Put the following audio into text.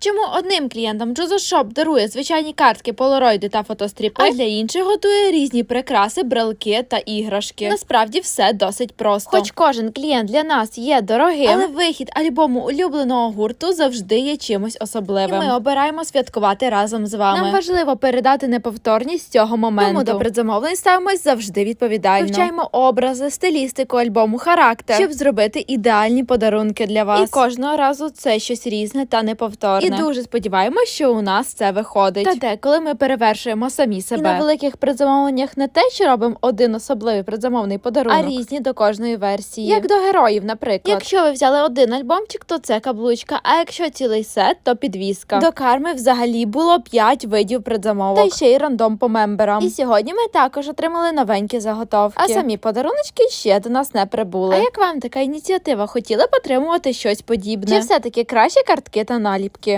Чому одним клієнтам Джузошоп дарує звичайні картки, полароїди та фотостріпи, а для інших готує різні прикраси, брелки та іграшки. Насправді все досить просто. Хоч кожен клієнт для нас є дорогим, але вихід альбому улюбленого гурту завжди є чимось особливим. І ми обираємо святкувати разом з вами. Нам важливо передати неповторність цього моменту. Тому до предзамовлень ставимось завжди відповідально. Вивчаємо образи, стилістику альбому, характер, щоб зробити ідеальні подарунки для вас. І кожного разу це щось різне та неповторне. І дуже сподіваємося, що у нас це виходить. Та деколи ми перевершуємо самі себе. І на великих предзамовленнях не те, що робимо один особливий предзамовний подарунок, а різні до кожної версії. Як до героїв, наприклад. Якщо ви взяли один альбомчик, то це каблучка. А якщо цілий сет, то підвіска. До карми взагалі було 5 видів предзамовок. Та ще й рандом по мемберам. І сьогодні ми також отримали новенькі заготовки. А самі подаруночки ще до нас не прибули. А як вам така ініціатива? Хотіли б отримувати щось подібне? Чи все таки краще картки та наліпки?